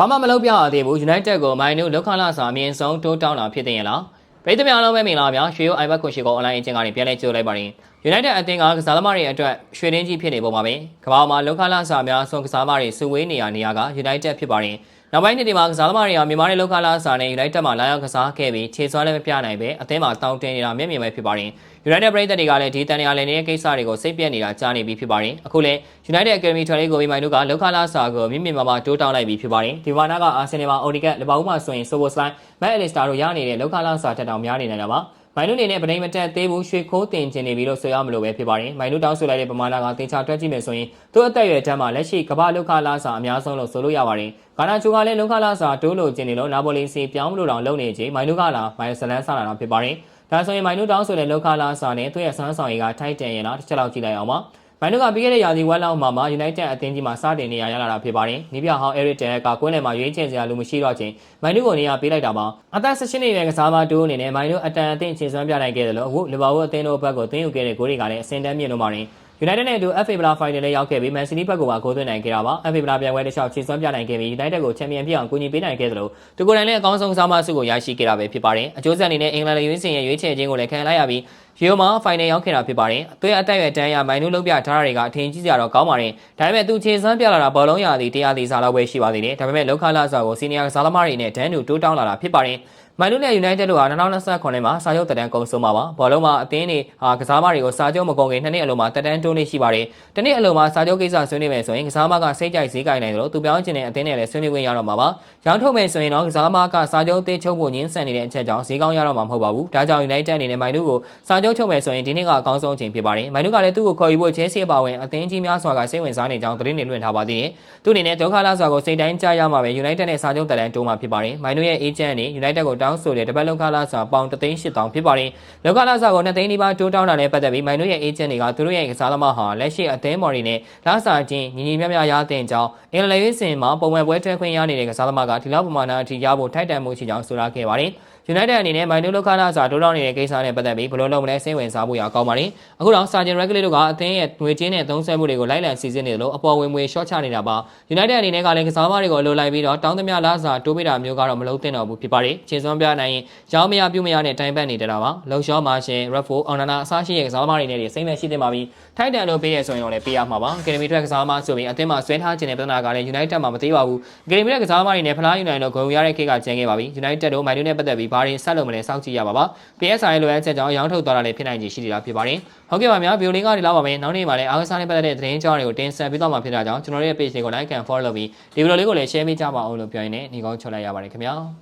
ဘာမှမလုပ်ပြရသေးဘူး United ကိုမိုင်းနုလောက်ခလာစာအမြင့်ဆုံးတိုးတောင်းတာဖြစ်တဲ့ရလားပြည်သူများအားလုံးပဲမင်္ဂလာပါဗျာရွှေရိုး iPad ကိုရှိကို online အချင်းကနေပြန်လဲကြိုလိုက်ပါရင် United အသင်းကကစားသမားတွေအတွက်ရွှေရင်းကြီးဖြစ်နေပုံပါပဲကမ္ဘာမှာလောက်ခလာစာအများဆုံးကစားသမားတွေစုဝေးနေရနေရက United ဖြစ်ပါရင် နောက်ပိုင်းနှစ်တွေမှာကစားသမားတွေကမြန်မာရဲ့လောက်ခလာစာနဲ့ United မှာလာရောက်ကစားခဲ့ပြီးခြေစွမ်းလည်းမပြနိုင်ပဲအသင်းမှာတောင်းတင်းနေတာမျက်မြင်ပဲဖြစ်ပါရင် United ပြည်သက်တွေကလည်းဒီတန်ရာလည်းနေတဲ့ကိစ္စတွေကိုစိတ်ပြက်နေတာကြားနေပြီဖြစ်ပါတယ်အခုလည်း United Academy ထွေးကိုပြီးမိုင်းတို့ကလောက်ခလာစာကိုမြင့်မြင့်မာမာတိုးတောင်းလိုက်ပြီဖြစ်ပါတယ်ဒီဝါနာကအာဆင်နယ်မှာအိုဒီကက်လဘာဦးမှာဆိုရင်ဆိုဘိုစလိုင်းမက်အလစ်စတာတို့ရနေတဲ့လောက်ခလာစာတက်တောင်များနေနေတာပါ မိုင်းတို့အနေနဲ့ဗဒိမတက်သေးဘူးရွှေခိုးတင်ကျင်နေပြီလို့ဆိုရမလို့ပဲဖြစ်ပါတယ်မိုင်းတို့တောင်းဆိုလိုက်တဲ့ပမာဏကတင်ချတွက်ကြည့်မယ်ဆိုရင်သူ့အသက်အရွယ်တန်းမှာလက်ရှိကမ္ဘာလောက်ခလာစာအများဆုံးလို့ဆိုလို့ရပါတယ်ဂါနာချိုကလည်းလောက်ခလာစာတိုးလို့ကျင်နေလို့နာပိုလီစီပြောင်းလို့တောင်လုပ်နေချိန်မိုင်းတို့ကလာမိုင်းဇလန်ဆလာတာဖြစ်ပါတယ်ဒါဆိုရင်မိုင်နုတောင်းဆိုတဲ့လောက်ခလာစာနဲ့သူ့ရဲ့ဆန်းဆောင်ရီကထိုက်တန်ရင်လားတစ်ချက်လောက်ကြည့်လိုက်အောင်ပါ မိုင်နုကပြီးခဲ့တဲ့ရာသီဝက်လောက်မှာမှ United အသင်းကြီးမှာစတင်နေရရလာတာဖြစ်ပါတယ်။နီးပြဟောင်း Eric Ten ကကွင်းလယ်မှာရွေးချယ်စရာလူမရှိတော့ချင်းမိုင်နုကိုနေရာပေးလိုက်တာပါ။အသက်16နှစ်အရွယ်ကစားမတူအနေနဲ့မိုင်နုအတန်အသင့်ခြေစွမ်းပြနိုင်ခဲ့တယ်လို့အခုလီဗာပူးအသင်းတို့ဘက်ကိုသွင်းယူခဲ့တဲ့ဂိုးတွေကလည်းအစင်တန်းမြင့်လို့ပါတယ်။ United နဲ့အတူ FA ဗလာဖိုင်နယ်လည်းရောက်ခဲ့ပြီး Man City ဘက်ကပါဂိုးသွင်းနိုင်ခဲ့တာပါ FA ဗလာပြန်ပွဲတစ်လျှောက်ခြေစွမ်းပြနိုင်ခဲ့ပြီး United ကိုချန်ပီယံဖြစ်အောင်ကူညီပေးနိုင်ခဲ့သလိုသူကိုယ်တိုင်လည်းအကောင်းဆုံးစားမဆုကိုရရှိခဲ့တာပဲဖြစ်ပါတယ်အကျိုးဆက်အနေနဲ့အင်္ဂလန်ရွေးစင်ရဲ့ရွေးချယ်ခြင်းကိုလည်းခံလိုက်ရပြီး ရီယိုမှာဖိုင်နယ်ရောက်ခဲ့တာဖြစ်ပါတယ်။သူရဲ့အသက်အရွယ်တန်းရမိုင်နုလုံးပြထားတာတွေကအထင်ကြီးကြတော့ကောင်းပါတယ်။ဒါပေမဲ့သူခြေစွမ်းပြလာတာဘောလုံးရာသီတရားသီစားလောက်ပဲရှိပါသေးတယ်။ဒါပေမဲ့လောက်ခလာစာကိုစီနီယာကစားသမားတွေနဲ့ဒန်းတူတိုးတောင်းလာတာဖြစ်ပါတယ်။မိုင်လူနဲ့ United တို့ဟာ2029မှာစာချုပ်တက်တန်းကုန်ဆုံးမှာပါ။ဘောလုံးမှာအသင်းတွေဟာကစားမတွေကိုစာချုပ်မကုန်ခင်နှစ်နှစ်အလုံးမှာတက်တန်းတိုးနေရှိပါတယ်။တစ်နှစ်အလုံးမှာစာချုပ်ကိစ္စဆွေးနွေးမယ်ဆိုရင်ကစားမကစိတ်ကြိုက်ဈေးကြိုင်နိုင်တယ်လို့သူပြောင်းချင်တဲ့အသင်းနဲ့လည်းဆွေးနွေးခွင့်ရတော့မှာပါ။ရောင်းထုတ်မယ်ဆိုရင်တော့ကစားမကစာချုပ်သေးချုပ်ဖို့ညှင်းဆန်နေတဲ့အချက်ကြောင့်ဈေးကောင်းရတော့မှာမဟုတ်ပါဘူး။ဒါကြောင့် United အနေနဲ့မိုင်လူကိုစာချုပ်ချုပ်မယ်ဆိုရင်ဒီနှစ်ကအကောင်းဆုံးအချိန်ဖြစ်ပါတယ်။မိုင်လူကလည်းသူ့ကိုခေါ်ယူဖို့ချဲစီအပါဝင်အသင်းကြီးများစွာကစိတ်ဝင်စားနေကြောင်းသတင်းတွေလွှင့်ထားပါသေးတယ်။သူအနေနဲ့ဒုက္ခလာစွာကိုစိတ်တိုင်းကြားရမှာပဲ United နဲ့စာချုပ်တက်တန်းတိုးမှာဖြစ်ပါတယ်။မိုင်လူရဲ့ agent အနေ United ကိုတောင်းဆိုတဲ့တပတ်လုံးခလာစာပေါင်3,800ဖြစ်ပါတယ်။လောကလာစာကို2သိန်းနီးပါးတိုးတောင်းတာနဲ့ပတ်သက်ပြီးမိုင်တို့ရဲ့ agent တွေကသူတို့ရဲ့ကစားသမားဟာလက်ရှိအသင်းမော်ရီနဲ့လာစာချင်းညီညီမျှမျှရတဲ့အကြောင်းအင်္ဂလန်ရေးစင်မှာပုံမှန်ပွဲထွက်ခွင့်ရနေတဲ့ကစားသမားကဒီလောက်ပမာဏအထိရဖို့ထိုက်တန်မှုရှိကြောင်းဆိုထားခဲ့ပါတယ်။ United အနေနဲ့မိုင်နူလောကလာစာတိုးတောင်းနေတဲ့ကိစ္စနဲ့ပတ်သက်ပြီးဘယ်လိုလုပ်မလဲစိတ်ဝင်စားဖို့ရကောင်းပါတယ်။အခုတော့ Sergeant Regulate တို့ကအသင်းရဲ့ငွေချင်းနဲ့သုံးစွဲမှုတွေကိုလိုက်လံစီစစ်နေတယ်လို့အပေါ်ဝင်ငွေ short ချနေတာပါ။ United အနေနဲ့ကလည်းကစားသမားတွေကိုအလိုလိုက်ပြီးတော့တောင်းသမျှလာစာတိုးပေးတာမျိုးကတော့မလုပ်သင့်တော့ဘူးဖြစ်ပါတယ်။ခြေစွမ်းပြနိုင်ရင်ရောင်းမရပြုမရနဲ့တိုင်ပတ်နေတဲ့တာပါ။လုံရှောမာရှင် Raffo အောင်နာနာအစားရှိတဲ့ကစားသမားတွေနဲ့စိမ့်မဲ့ရှိသင့်ပါပြီ။ထိုက်တန်လို့ပေးရဆိုရင်တော့လည်းပေးရမှာပါ။ Academy ထွက်ကစားသမားဆိုပြီးအသင်းမှာဆွဲထားခြင်းတဲ့ပြဿနာကလည်း United မှာမသေးပါဘူး။ Academy ထွက်ကစားသမားတွေနဲ့ဖလား United တို့ဂုဏ်ရတဲ့ခေတ်ကကျန်ခဲ့ပါပြီ။ United တို့မိုင်တို့နဲ့ပတ်သက်ပြီးဘာတွေဆက်လုပ်မလဲစောင့်ကြည့်ရပါပါ PSI လိုအပ်ချက်ကြောင့်ရောင်းထုတ်သွားတာလည်းဖြစ်နိုင်ခြေရှိနေတာဖြစ်ပါတယ်ဟုတ်ကဲ့ပါများဗီဒီယိုလေးကဒီလောက်ပါပဲနောက်နေ့မှာလည်းအားကစားနဲ့ပတ်သက်တဲ့သတင်းကြောင်းတွေကိုတင်ဆက်ပေးသွားမှာဖြစ်တာကြောင့်ကျွန်တော်တို့ရဲ့ page လေးကို like and follow လုပ်ပြီးဒီဗီဒီယိုလေးကိုလည်း share ပေးကြပါအောင်လို့ပြောရင်းနဲ့ညီကောင်းချုပ်လိုက်ရပါတယ်ခင်ဗျာ